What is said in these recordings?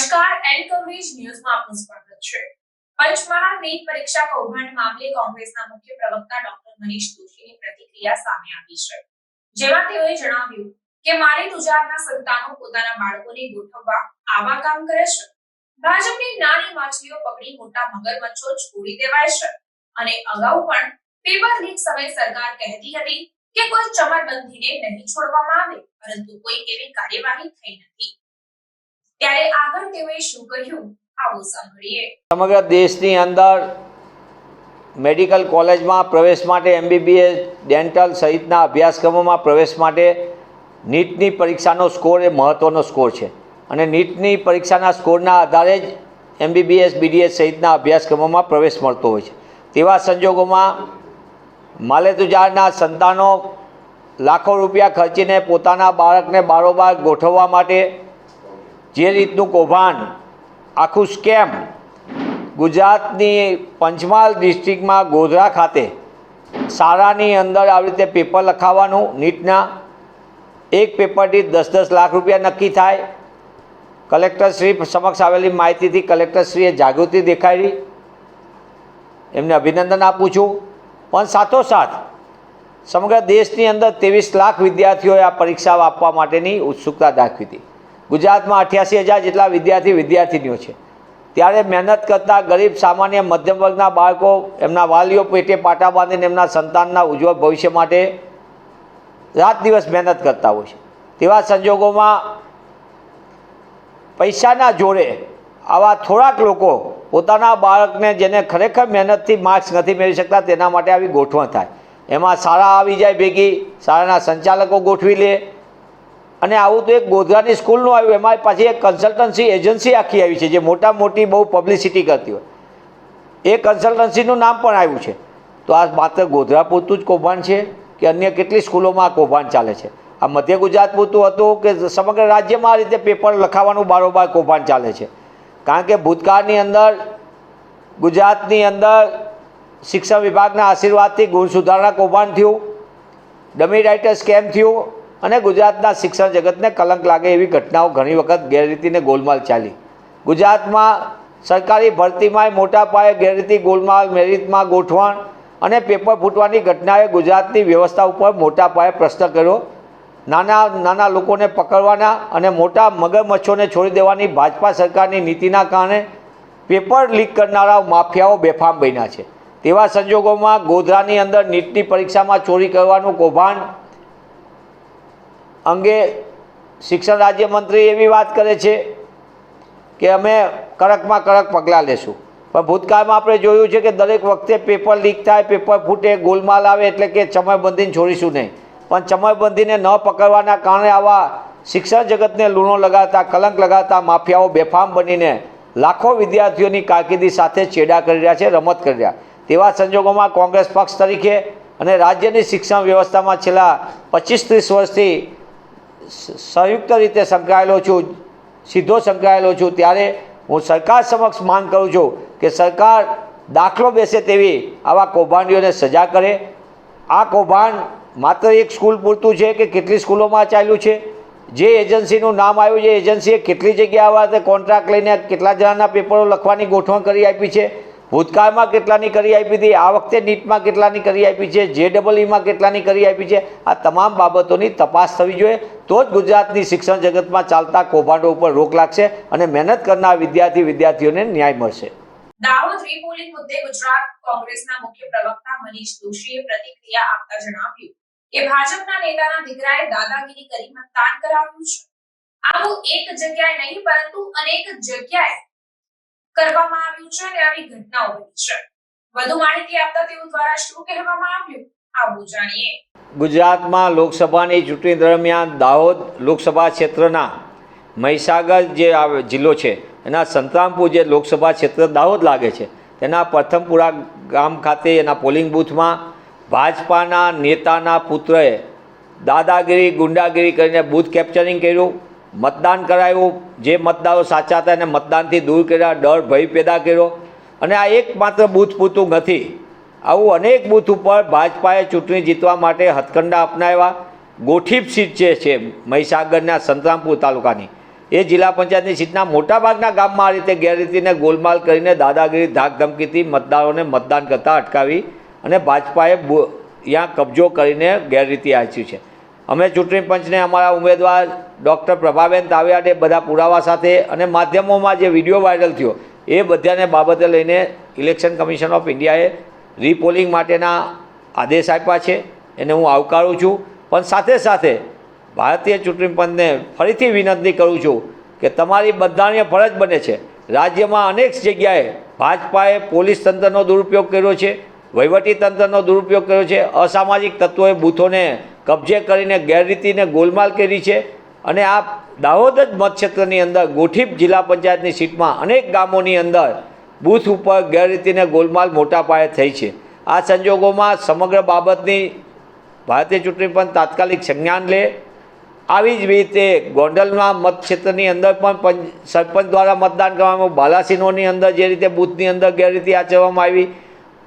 નમસ્કાર, N coverage ન્યૂઝમાં આપનું સ્વાગત છે. પંચમહાલ નીટ પરીક્ષા કૌભાંડ મામલે કોંગ્રેસના મુખ્ય પ્રવક્તા ડોક્ટર મનીષ દોશીની પ્રતિક્રિયા સામે આવી છે. જેમાં તેઓએ જણાવ્યું કે મારી તુજારના સંતાનો પોતાના બાળકોને ગોઠવવા આવા કામ કરે છે. ભાજપની નાની માછલીઓ પકડી મોટા મગરમચ્છો છોડી દેવાય છે. અને અગાઉ પણ પેપર લીક સમયે સરકાર કહેતી હતી કે કોઈ ચમરબંધીને નહીં છોડવામાં આવે, પરંતુ કોઈ એવી કાર્યવાહી થઈ નથી. ત્યારે આગળ તેઓએ શું કહ્યું? આવો સાંભળીએ. સમગ્ર દેશની અંદર મેડિકલ કોલેજમાં પ્રવેશ માટે એમબીબીએસ ડેન્ટલ સહિતના અભ્યાસક્રમોમાં પ્રવેશ માટે નીટની પરીક્ષાનો સ્કોર એ મહત્ત્વનો સ્કોર છે. અને નીટની પરીક્ષાના સ્કોરના આધારે જ એમબીબીએસ, બીડીએસ સહિતના અભ્યાસક્રમોમાં પ્રવેશ મળતો હોય છે. તેવા સંજોગોમાં માલેતુજારના સંતાનો લાખો રૂપિયા ખર્ચીને પોતાના બાળકને બારોબાર ગોઠવવા માટે જે રીતનું કૌભાંડ, આખું સ્કેમ ગુજરાતની પંચમહાલ ડિસ્ટ્રિક્ટમાં ગોધરા ખાતે શાળાની અંદર આવી રીતે પેપર લખાવવાનું, નીટના એક પેપરથી દસ દસ લાખ રૂપિયા નક્કી થાય. કલેક્ટરશ્રી સમક્ષ આવેલી માહિતીથી કલેક્ટરશ્રીએ જાગૃતિ દેખાડી. એમને અભિનંદન આપું છું. પણ સાથોસાથ સમગ્ર દેશની અંદર ત્રેવીસ લાખ વિદ્યાર્થીઓએ આ પરીક્ષા આપવા માટેની ઉત્સુકતા દાખવી હતી. ગુજરાતમાં અઠ્યાસી હજાર જેટલા વિદ્યાર્થી વિદ્યાર્થીનીઓ છે. ત્યારે મહેનત કરતા ગરીબ સામાન્ય મધ્યમ વર્ગના બાળકો, એમના વાલીઓ પેટે પાટા બાંધીને એમના સંતાનના ઉજ્જવળ ભવિષ્ય માટે રાત દિવસ મહેનત કરતા હોય છે. તેવા સંજોગોમાં પૈસાના જોડે આવા થોડાક લોકો પોતાના બાળકને જેને ખરેખર મહેનતથી માર્ક્સ નથી મેળવી શકતા, તેના માટે આવી ગોઠવણ થાય. એમાં શાળા આવી જાય ભેગી, શાળાના સંચાલકો ગોઠવી લે અને આવું તો એક ગોધરાની સ્કૂલનું આવ્યું, એમાં પાછી એક કન્સલ્ટન્સી એજન્સી આખી આવી છે, જે મોટા મોટી બહુ પબ્લિસિટી કરતી હોય. એ કન્સલ્ટન્સીનું નામ પણ આવ્યું છે. તો આ માત્ર ગોધરા પૂરતું જ કૌભાંડ છે કે અન્ય કેટલી સ્કૂલોમાં આ કૌભાંડ ચાલે છે? આ મધ્ય ગુજરાત પૂરતું હતું કે સમગ્ર રાજ્યમાં આ રીતે પેપર લખાવાનું બારોબાર કૌભાંડ ચાલે છે? કારણ કે ભૂતકાળની અંદર, ગુજરાતની અંદર શિક્ષણ વિભાગના આશીર્વાદથી ગુણ સુધારણા કૌભાંડ થયું. ડમી રાઇટર સ્કેમ થયું. અને ગુજરાતના શિક્ષણ જગતને કલંક લાગે એવી ઘટનાઓ ઘણી વખત ગેરરીતિને ગોલમાલ ચાલી. ગુજરાતમાં સરકારી ભરતીમાંય મોટા પાયે ગેરરીતિ ગોલમાલ, મેરિટમાં ગોઠવણ અને પેપર ફૂટવાની ઘટનાએ ગુજરાતની વ્યવસ્થા ઉપર મોટા પાયે પ્રશ્ન કર્યો. નાના નાના લોકોને પકડવાના અને મોટા મગરમચ્છોને છોડી દેવાની ભાજપા સરકારની નીતિના કારણે પેપર લીક કરનારા માફિયાઓ બેફામ બન્યા છે. તેવા સંજોગોમાં ગોધરાની અંદર નીટની પરીક્ષામાં ચોરી કરવાનું કૌભાંડ અંગે શિક્ષણ રાજ્યમંત્રી એવી વાત કરે છે કે અમે કડકમાં કડક પગલાં લેશું. પણ ભૂતકાળમાં આપણે જોયું છે કે દરેક વખતે પેપર લીક થાય, પેપર ફૂટે, ગોલમાલ આવે એટલે કે ચમયબંધીને છોડીશું નહીં. પણ ચમયબંધીને ન પકડવાના કારણે આવા શિક્ષણ જગતને લૂણો લગાવતા કલંક લગાવતા માફિયાઓ બેફામ બનીને લાખો વિદ્યાર્થીઓની કારકિર્દી સાથે ચેડા કરી રહ્યા છે, રમત કરી રહ્યા. તેવા સંજોગોમાં કોંગ્રેસ પક્ષ તરીકે અને રાજ્યની શિક્ષણ વ્યવસ્થામાં છેલ્લા પચીસ ત્રીસ વર્ષથી સંયુક્ત રીતે સંકળાયેલો છું, સીધો સંકળાયેલો છું, ત્યારે હું સરકાર સમક્ષ માંગ કરું છું કે સરકાર દાખલો બેસે તેવી આવા કૌભાંડીઓને સજા કરે. આ કૌભાંડ માત્ર એક સ્કૂલ પૂરતું છે કે કેટલી સ્કૂલોમાં ચાલ્યું છે? જે એજન્સીનું નામ આવ્યું છે એજન્સીએ કેટલી જગ્યા આવા કોન્ટ્રાક્ટ લઈને કેટલા જણાના પેપરો લખવાની ગોઠવણ કરી આપી છે? ભૂતકાળમાં કેટલાની કરી આપી હતી? આ વખતે નીટમાં કેટલાની કરી આપી છે? જે ડબલ ઈમાં કેટલાની કરી આપી છે? આ તમામ બાબતોની તપાસ થવી જોઈએ. તો જ ગુજરાતની શિક્ષણ જગતમાં ચાલતા કૌભાંડો ઉપર રોક લાગશે અને મહેનત કરનાર વિદ્યાર્થી વિદ્યાર્થીઓને ન્યાય મળશે. દાહોદ રીપોલિંગ મુદ્દે ગુજરાત કોંગ્રેસના મુખ્ય પ્રવક્તા મનીષ દોશીએ પ્રતિક્રિયા આપતા જણાવ્યું કે ભાજપના નેતાના દીકરાએ દાદાગીરી કરી મતદાન કરાવ્યું છે. આવું એક જગ્યાએ નહીં, પરંતુ અનેક જગ્યાએ કરવામાં આવ્યું છે અને આવી ઘટનાઓ બની છે. વધુ માહિતી આપતા તેઓ દ્વારા શું કહેવામાં આવ્યું. આવું જાણીએ. ગુજરાતમાં લોકસભાની ચૂંટણી દરમિયાન દાહોદ લોકસભા ક્ષેત્રના મહીસાગર જે જિલ્લો છે, એના સંતરામપુર જે લોકસભા ક્ષેત્ર દાહોદ લાગે છે, તેના પ્રથમપુરા ગામ ખાતે એના પોલિંગ બૂથમાં ભાજપાના નેતાના પુત્રએ દાદાગીરી, ગુંડાગીરી કરીને બૂથ કેપ્ચરિંગ કર્યું. મતદાન કરાયું, જે મતદારો સાચા હતા એને મતદાનથી દૂર કર્યા, ડર, ભય પેદા કર્યો. અને આ એકમાત્ર બૂથ પૂરતું નથી. આવું અનેક બૂથ ઉપર ભાજપાએ ચૂંટણી જીતવા માટે હથકંડા અપનાવ્યા. ગોઠીપ સીટ જે છે મહીસાગરના સંતરામપુર તાલુકાની, એ જિલ્લા પંચાયતની સીટના મોટાભાગના ગામમાં આ રીતે ગેરરીતિને ગોલમાલ કરીને દાદાગીરી ધાકધમકીથી મતદારોને મતદાન કરતાં અટકાવી અને ભાજપાએ ત્યાં કબજો કરીને ગેરરીતિ આચી છે. અમે ચૂંટણી પંચને અમારા ઉમેદવાર ડૉક્ટર પ્રભાબેન તાવિયાડે બધા પુરાવા સાથે અને માધ્યમોમાં જે વીડિયો વાયરલ થયો, એ બધાને બાબતે લઈને ઇલેક્શન કમિશન ઓફ ઇન્ડિયાએ રીપોલિંગ માટેના આદેશ આપ્યા છે. એને હું આવકારું છું. પણ સાથે સાથે ભારતીય ચૂંટણી પંચને ફરીથી વિનંતી કરું છું કે તમારી બધાની ફરજ બને છે. રાજ્યમાં અનેક જગ્યાએ ભાજપાએ પોલીસ તંત્રનો દુરુપયોગ કર્યો છે, વહીવટી તંત્રનો દુરુપયોગ કર્યો છે. અસામાજિક તત્વોએ બૂથોને કબજે કરીને ગેરરીતિને ગોલમાલ કરી છે અને આ દાહોદ જ મતક્ષેત્રની અંદર ગોઠીપ જિલ્લા પંચાયતની સીટમાં અનેક ગામોની અંદર બૂથ ઉપર ગેરરીતિને ગોલમાલ મોટા પાયે થઈ છે. આ સંજોગોમાં સમગ્ર બાબતની ભારતીય ચૂંટણી પણ તાત્કાલિક સંજ્ઞાન લે. આવી જ રીતે ગોંડલના મતક્ષેત્રની અંદર પણ સરપંચ દ્વારા મતદાન કરવામાં બાલાસિનોની અંદર જે રીતે બૂથની અંદર ગેરરીતિ આચરવામાં આવી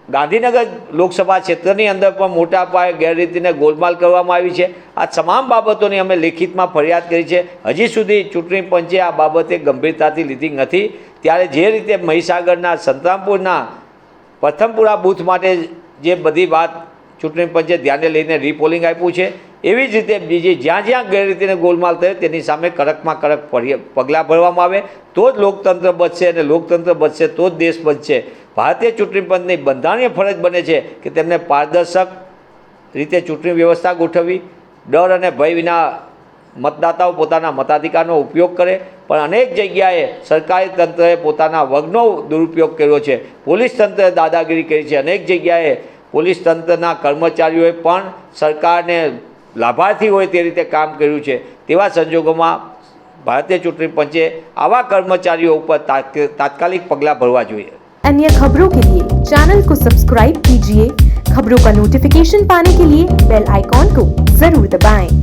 ગાંધીનગર લોકસભા ક્ષેત્રની અંદર પણ મોટા પાયે ગેરરીતિને ગોલમાલ કરવામાં આવી છે. આ તમામ બાબતોની અમે લેખિતમાં ફરિયાદ કરી છે. હજી સુધી ચૂંટણી પંચે આ બાબતે ગંભીરતાથી લીધી નથી. ત્યારે જે રીતે મહીસાગરના સંતરામપુરના પ્રથમપુરા બૂથ માટે જે બધી વાત ચૂંટણી પંચે ધ્યાને લઈને રીપોલિંગ આપ્યું છે એવી જ રીતે બીજી જ્યાં જ્યાં ગેરરીતિને ગોલમાલ થયો તેની સામે કડકમાં કડક પગલાં ભરવામાં આવે. તો જ લોકતંત્ર બચશે અને લોકતંત્ર બચશે તો જ દેશ બચશે. ભારતીય ચૂંટણી પંચની બંધારણીય ફરજ બને છે કે તેમને પારદર્શક રીતે ચૂંટણી વ્યવસ્થા ગોઠવવી. ડર અને ભય વિના મતદાતાઓ પોતાના મતાધિકારનો ઉપયોગ કરે. પણ અનેક જગ્યાએ સરકારી તંત્રએ પોતાના વગનો દુરુપયોગ કર્યો છે. પોલીસ તંત્રએ દાદાગીરી કરી છે. અનેક જગ્યાએ પોલીસ તંત્રના કર્મચારીઓએ પણ સરકારને લાભાર્થી હોય તે રીતે કામ કર્યું છે તેવા સંજોગોમાં ભારતીય ચૂંટણી પંચે આવા કર્મચારીઓ ઉપર તાત્ક- તાત્કાલિક પગલાં ભરવા જોઈએ अन्य खबरों के लिए चैनल को सब्सक्राइब कीजिए खबरों का नोटिफिकेशन पाने के लिए बेल आइकॉन को जरूर दबाएं।